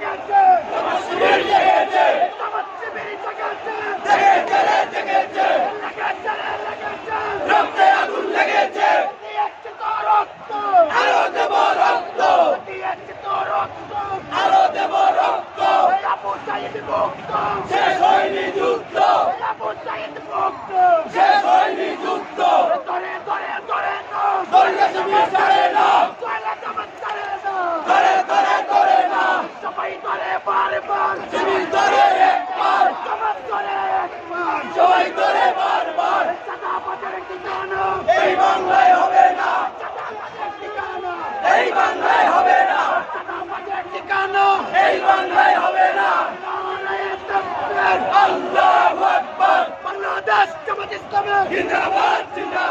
জাগাচ্ছে। এই বাংলায় হবে না। এই বাংলায় হবে না। ঠিকানা। এই বাংলায় হবে না। আল্লাহ আকবার বাংলাদেশ জামাত ইসলামী জিন্দাবাদ জিন্দাবাদ।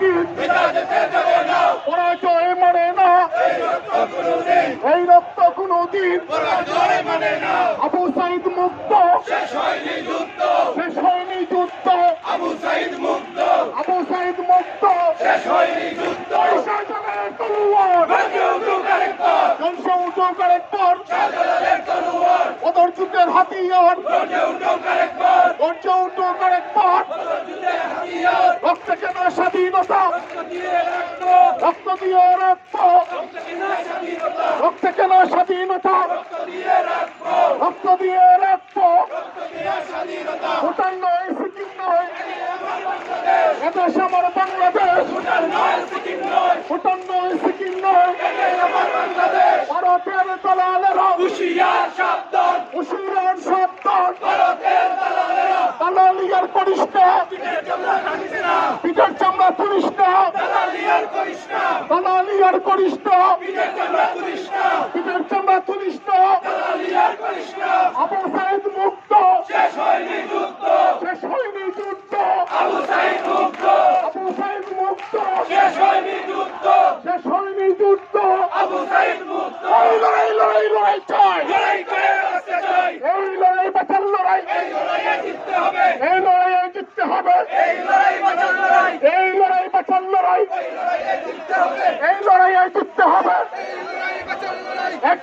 না পরাজয় মানে না এই রক্ত কোনদিন আবু সাইদ মুক্ত। শেষ হয়নি যুদ্ধ। আবু সাইদ মুক্ত। আবু সাইদ মুক্ত শেষ হয়নি যুদ্ধ শাহজালালের কেনা স্বাধীনতা। রক্ত দিয়ে রক্ত রক্ত কিনা স্বাধীনতা। রক্ত দিয়ে রক্ত ভুটান নয়, সিকিম নয়। এদেশ আমার বাংলাদেশ। ভুটান নয়, সিকিম নয়। ভারতের দালালেরা হুশিয়ার সাবধান হুশিয়ার সাবধান ভারতের দালালেরা দালালিয়ার করিস না পিঠের চামড়া কাটিস না পিঠের চামড়া তুলিস না মুক্ত। শেষ হয়নি যুদ্ধ। শেষ মুক্ত আবু সাইদ মুক্ত। শেষ হয়নি লড়াই লড়াই লড়াই চাই। এই লড়াই বাঁচার লড়াই। এই হবে। এই লড়াইয়ে জিততে লড়াই বাঁচার লড়াই। এই লড়াইয়ে জিততে হবে। এই